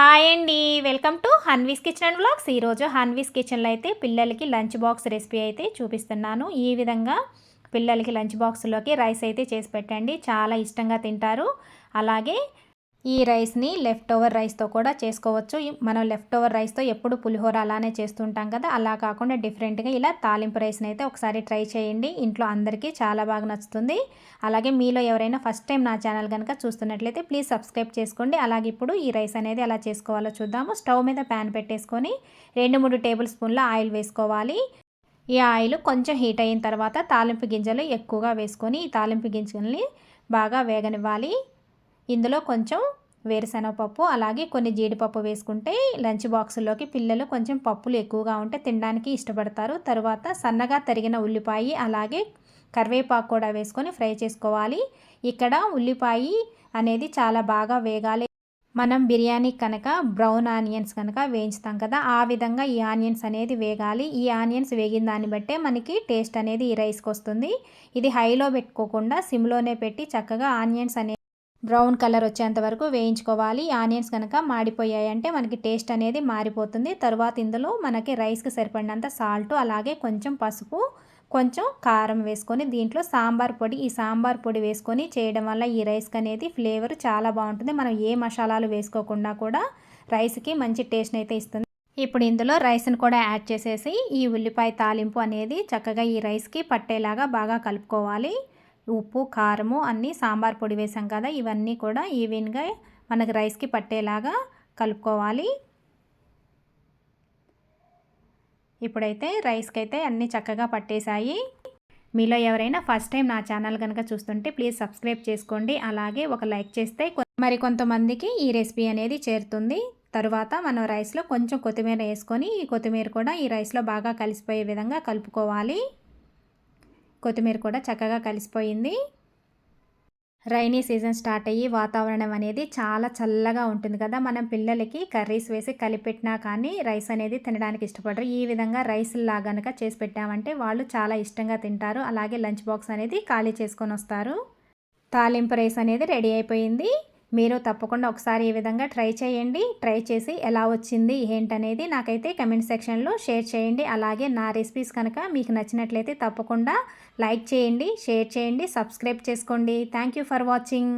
Hi అండి. Welcome to Hanvi's kitchen and blogs ఈరోజు హన్వీస్ కిచెన్లో అయితే పిల్లలకి లంచ్ బాక్స్ రెసిపీ అయితే చూపిస్తున్నాను. ఈ విధంగా పిల్లలకి లంచ్ బాక్స్లోకి రైస్ అయితే చేసి పెట్టండి. చాలా ఇష్టంగా తింటారు. అలాగే ఈ రైస్ని లెఫ్ట్ ఓవర్ రైస్తో కూడా చేసుకోవచ్చు. మనం లెఫ్ట్ ఓవర్ రైస్తో ఎప్పుడు పులిహోర అలానే చేస్తుంటాం కదా అలా కాకుండా డిఫరెంట్గా ఇలా తాలింపు రైస్ని అయితే ఒకసారి ట్రై చేయండి. ఇంట్లో అందరికీ చాలా బాగా నచ్చుతుంది. అలాగే మీలో ఎవరైనా ఫస్ట్ టైం నా ఛానల్ కనుక చూస్తున్నట్లయితే ప్లీజ్ సబ్స్క్రైబ్ చేసుకోండి. అలాగే ఇప్పుడు ఈ రైస్ అనేది ఎలా చేసుకోవాలో చూద్దాము. స్టవ్ మీద ప్యాన్ పెట్టేసుకొని రెండు మూడు టేబుల్ స్పూన్ల ఆయిల్ వేసుకోవాలి. ఈ ఆయిల్ కొంచెం హీట్ అయిన తర్వాత తాలింపు గింజలు ఎక్కువగా వేసుకొని ఈ తాలింపు గింజల్ని బాగా వేగనివ్వాలి. ఇందులో కొంచెం వేరుశనగపప్పు అలాగే కొన్ని జీడిపప్పు వేసుకుంటే లంచ్ బాక్సుల్లోకి పిల్లలు కొంచెం పప్పులు ఎక్కువగా ఉంటే తినడానికి ఇష్టపడతారు. తర్వాత సన్నగా తరిగిన ఉల్లిపాయ అలాగే కరివేపాకు కూడా వేసుకొని ఫ్రై చేసుకోవాలి. ఇక్కడ ఉల్లిపాయ అనేది చాలా బాగా వేగాలి. మనం బిర్యానీ కనుక బ్రౌన్ ఆనియన్స్ కనుక వేయించుతాం కదా ఆ విధంగా ఈ ఆనియన్స్ అనేది వేగాలి. ఈ ఆనియన్స్ వేగిన దాన్ని బట్టే మనకి టేస్ట్ అనేది ఈ రైస్కి వస్తుంది. ఇది హైలో పెట్టుకోకుండా సిమ్లోనే పెట్టి చక్కగా ఆనియన్స్ అనేది బ్రౌన్ కలర్ వచ్చేంత వరకు వేయించుకోవాలి. ఆనియన్స్ కనుక మాడిపోయాయంటే మనకి టేస్ట్ అనేది మారిపోతుంది. తర్వాత ఇందులో మనకి రైస్కి సరిపడినంత సాల్ట్ అలాగే కొంచెం పసుపు కొంచెం కారం వేసుకొని దీంట్లో సాంబార్ పొడి ఈ సాంబార్ పొడి వేసుకొని చేయడం వల్ల ఈ రైస్కి అనేది ఫ్లేవర్ చాలా బాగుంటుంది. మనం ఏ మసాలాలు వేసుకోకుండా కూడా రైస్కి మంచి టేస్ట్ అయితే ఇస్తుంది. ఇప్పుడు ఇందులో రైస్ని కూడా యాడ్ చేసేసి ఈ ఉల్లిపాయ తాలింపు అనేది చక్కగా ఈ రైస్కి పట్టేలాగా బాగా కలుపుకోవాలి. ఉప్పు కారము అన్నీ సాంబార్ పొడి వేసాం కదా ఇవన్నీ కూడా ఈవెన్గా మనకి రైస్కి పట్టేలాగా కలుపుకోవాలి. ఇప్పుడైతే రైస్కి అయితే అన్నీ చక్కగా పట్టేశాయి. మీలో ఎవరైనా ఫస్ట్ టైం నా ఛానల్ కనుక చూస్తుంటే ప్లీజ్ సబ్స్క్రైబ్ చేసుకోండి. అలాగే ఒక లైక్ చేస్తే మరి కొంతమందికి ఈ రెసిపీ అనేది చేరుతుంది. తరువాత మనం రైస్లో కొంచెం కొత్తిమీర వేసుకొని ఈ కొత్తిమీర కూడా ఈ రైస్లో బాగా కలిసిపోయే విధంగా కలుపుకోవాలి. కొత్తిమీర కూడా చక్కగా కలిసిపోయింది. రైనీ సీజన్ స్టార్ట్ అయ్యి వాతావరణం అనేది చాలా చల్లగా ఉంటుంది కదా. మనం పిల్లలకి కర్రీస్ వేసి కలిపెట్టినా కానీ రైస్ అనేది తినడానికి ఇష్టపడరు. ఈ విధంగా రైస్ లాగనక చేసి పెట్టామంటే వాళ్ళు చాలా ఇష్టంగా తింటారు. అలాగే లంచ్ బాక్స్ అనేది ఖాళీ చేసుకొని వస్తారు. తాలింపు రైస్ అనేది రెడీ అయిపోయింది. మీరు తప్పకుండా ఒకసారి ఈ విధంగా ట్రై చేయండి. ట్రై చేసి ఎలా వచ్చింది ఏంటనేది నాకైతే కమెంట్ సెక్షన్లో షేర్ చేయండి. అలాగే నా రెసిపీస్ కనుక మీకు నచ్చినట్లయితే తప్పకుండా లైక్ చేయండి షేర్ చేయండి సబ్స్క్రైబ్ చేసుకోండి. Thank for watching.